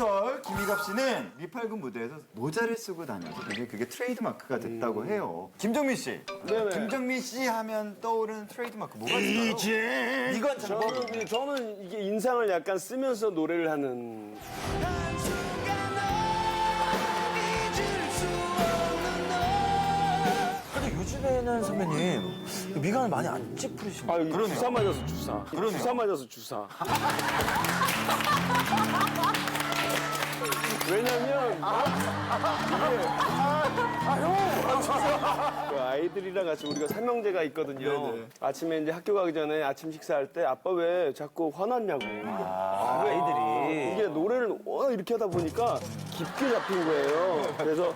리허설 김희갑 씨는 미팔군 무대에서 모자를 쓰고 다녀서 되게 그게 트레이드 마크가 됐다고 해요. 김정민 씨. 네네. 김정민 씨 하면 떠오르는 트레이드 마크 뭐가 있을까요? 이건 저는, 저는 이게 인상을 약간 쓰면서 노래를 하는 근데 요즘에는 선배님 미간을 많이 안 찌푸리시네요. 아, 이거 주사 맞아서 주사. 주사 맞아서 주사. 왜냐면 그 아이들이랑 같이 우리가 삼형제가 있거든요. 아침에 이제 학교 가기 전에 아침 식사할 때 아빠 왜 자꾸 화났냐고. 아, 아이들이. 이게 노래를 워낙 이렇게 하다 보니까 깊게 잡힌 거예요. 그래서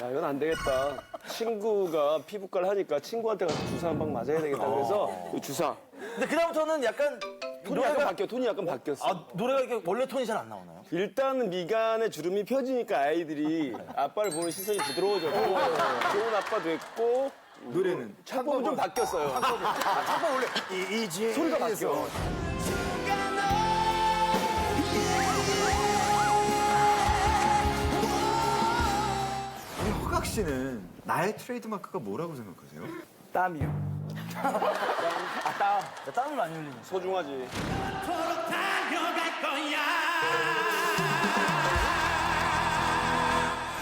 야 이건 안 되겠다. 친구가 피부과를 하니까 친구한테 가서 주사 한 방 맞아야 되겠다. 그래서 이 주사. 근데 그다음부터는 약간 톤이 약간 바뀌어. 톤이 약간 바뀌었어. 아, 노래가 이렇게 원래 톤이 잘 안 나오나요? 일단은 미간에 주름이 펴지니까 아이들이 아빠를 보는 시선이 부드러워졌고 좋은 아빠 됐고 노래는 창법은 좀 바뀌었어요. 아빠 원래 이, 이지 소리가 바뀌어. 우리 허각 씨는 나의 트레이드 마크가 뭐라고 생각하세요? 땀이요. 아, 땀. 나 땀을 많이 흘리는. 소중하지.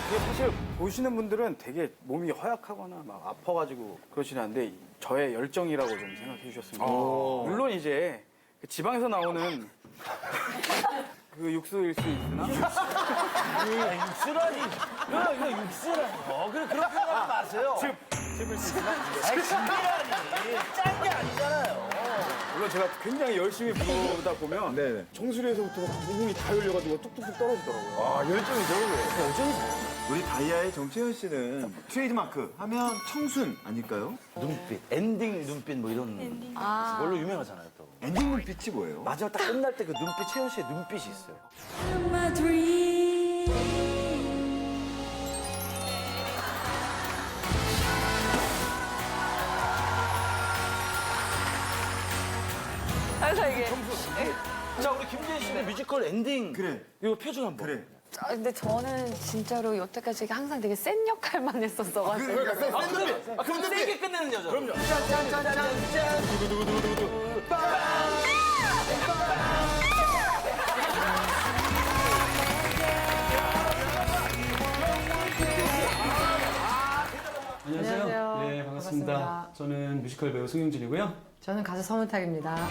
이게 사실 보시는 분들은 되게 몸이 허약하거나 막 아파가지고 그러시는데 저의 열정이라고 좀 생각해 주셨으면 물론 이제 그 지방에서 나오는 그 육수일 수 있으나 아, 육수라니. 그래, 이거 육수라니. 어, 그래, 그렇게 생각하지 마세요. 씹을 수 있으나 아니, 진비라니. 짠게 아니잖아요. 물론 제가 굉장히 열심히 부르다 보면 네네. 정수리에서부터 막 부분이 다 열려가지고 뚝뚝뚝 떨어지더라고요. 아, 열정이죠. 열정이죠. 우리 다이아의 정채현 씨는 트레이드 마크 하면 청순 아닐까요? 눈빛, 엔딩 눈빛 뭐 이런 걸로 유명하잖아요, 또. 엔딩 눈빛이 뭐예요? 마지막 딱 끝날 때 그 눈빛, 채연 씨의 눈빛이 있어요. 이게. 자, 우리 김재현 씨는 뮤지컬 엔딩. 그래. 이거 표준 한 번. 그래. 아, 근데 저는 진짜로 여태까지 항상 되게 센 역할만 했었어가지고. 아, 그럼, 아, 그럼 세게 끝내는 여자. 그럼요. 안녕하세요. 안녕하세요. 네, 반갑습니다. 반갑습니다. 저는 뮤지컬 배우 송영진이고요. 저는 가수 서문탁입니다.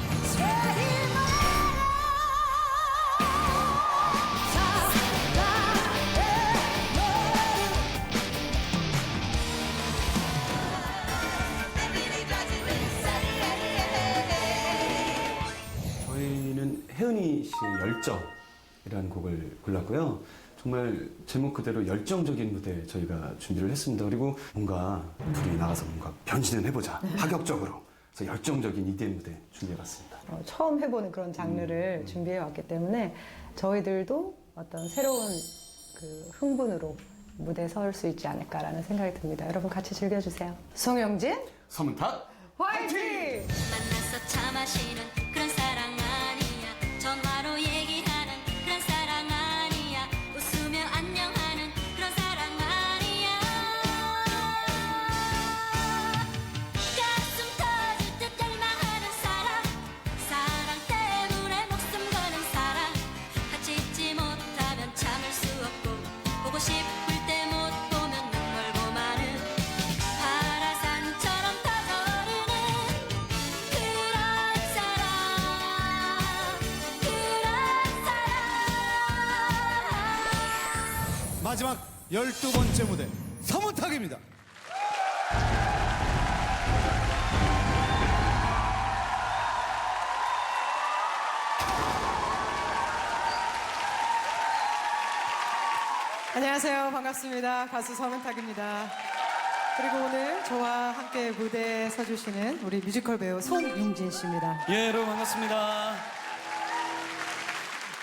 저희는 혜은이 씨의 열정이라는 곡을 골랐고요. 정말 제목 그대로 열정적인 무대 저희가 준비를 했습니다. 그리고 뭔가 둘이 나가서 뭔가 변신을 해보자. 파격적으로. 그래서 열정적인 EDM 무대 준비해봤습니다. 어, 처음 해보는 그런 음. 장르를 준비해 왔기 때문에 저희들도 어떤 새로운 그 흥분으로 무대에 설 수 있지 않을까라는 생각이 듭니다. 여러분 같이 즐겨주세요. 송영진 서문탁! 화이팅! 만나서 차 마시는 마지막 열두 번째 무대 서문탁입니다. 안녕하세요. 반갑습니다. 가수 서문탁입니다. 그리고 오늘 저와 함께 무대에 서주시는 우리 뮤지컬 배우 송윤진 씨입니다. 예, 여러분 반갑습니다.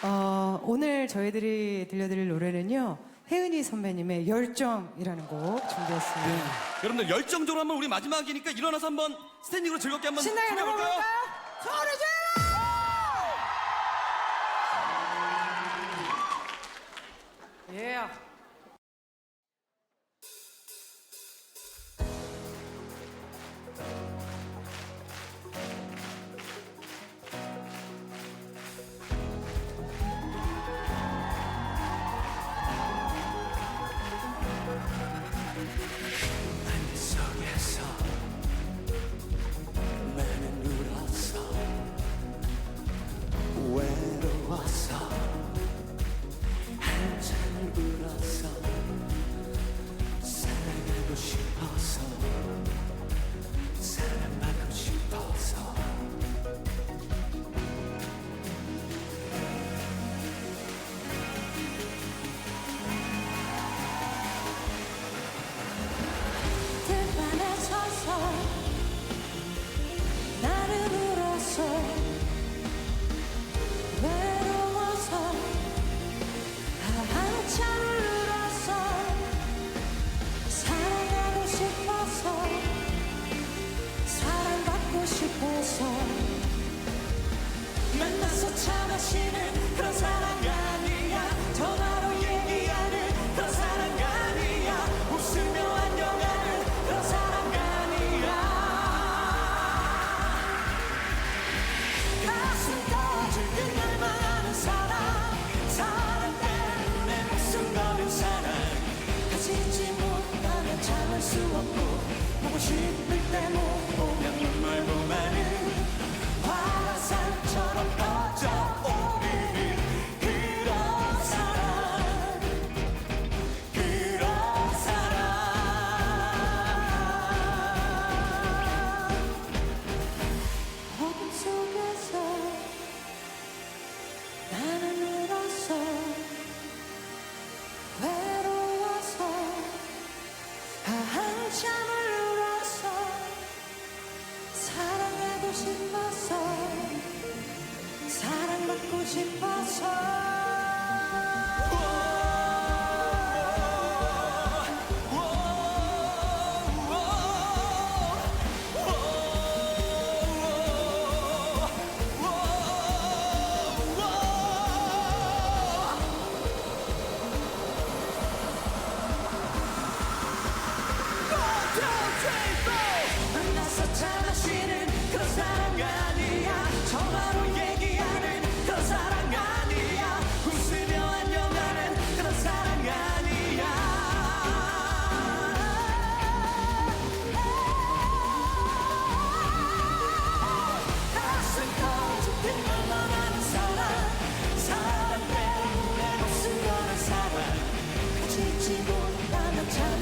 어, 오늘 저희들이 들려드릴 노래는요. 혜은이 선배님의 열정이라는 곡 준비했습니다. 네. 여러분들 열정적으로 한번 우리 마지막이니까 일어나서 한번 스탠딩으로 즐겁게 한번 신나게 해볼까요? 불러볼까요? 소리 질러! Yeah.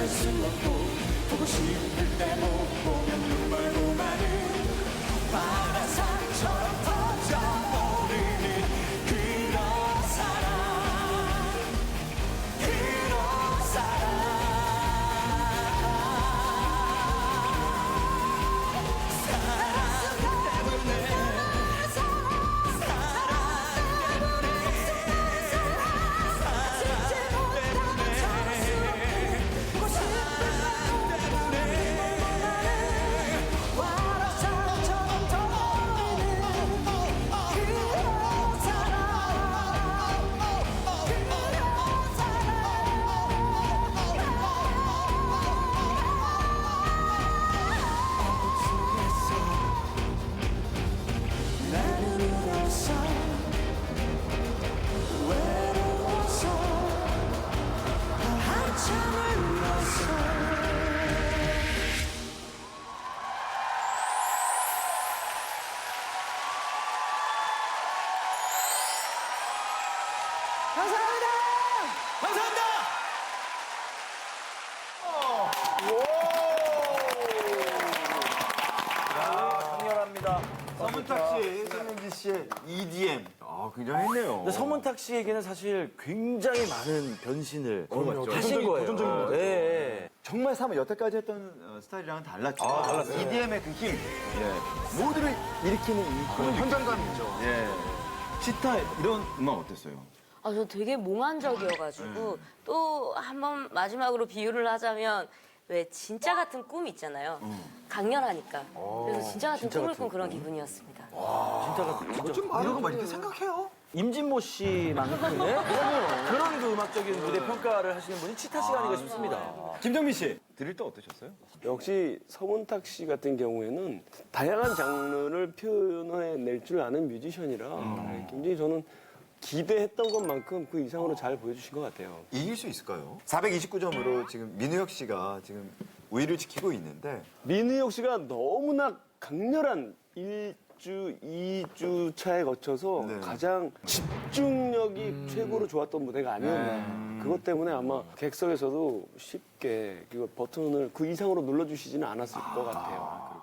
할 수 없고 보고 싶을 때 못 보면 눈물고만은 감사합니다. 서문탁 씨, 서민지 씨의 EDM. 아, 굉장히 했네요. 근데 서문탁 씨에게는 사실 굉장히 많은 변신을 그럼요. 하신 거예요. 도전적인 거죠. 네. 정말 사면 여태까지 했던 어, 스타일이랑은 달랐죠. 아, 달랐어요. EDM의 그 힘. 예. 모두를 일으키는 이 그런 현장감이죠. 예. 시타 이런 음악 어땠어요? 아, 저 되게 몽환적이어가지고 음. 또한 번 마지막으로 비유를 하자면 왜 진짜 같은 꿈 있잖아요. 어. 강렬하니까. 어, 그래서 진짜 같은 꿈을 꾼 그런 기분이었습니다. 좀 말하고 막 이렇게 생각해요. 임진모 씨만큼 그런 그 음악적인 무대 평가를 하시는 분이 치타 씨가 아닌가 싶습니다. 김정민 씨 드릴 때 어떠셨어요? 역시 서문탁 씨 같은 경우에는 다양한 장르를 표현해낼 줄 아는 뮤지션이라 음. 아, 굉장히 저는 기대했던 것만큼 그 이상으로 잘 보여주신 것 같아요. 이길 수 있을까요? 429점으로 지금 민우혁 씨가 지금 우위를 지키고 있는데 민우혁 씨가 너무나 강렬한 1주, 2주 차에 거쳐서 네. 가장 집중력이 최고로 좋았던 무대가 아니었나. 그것 때문에 아마 객석에서도 쉽게 그 버튼을 그 이상으로 눌러주시지는 않았을 것 같아요.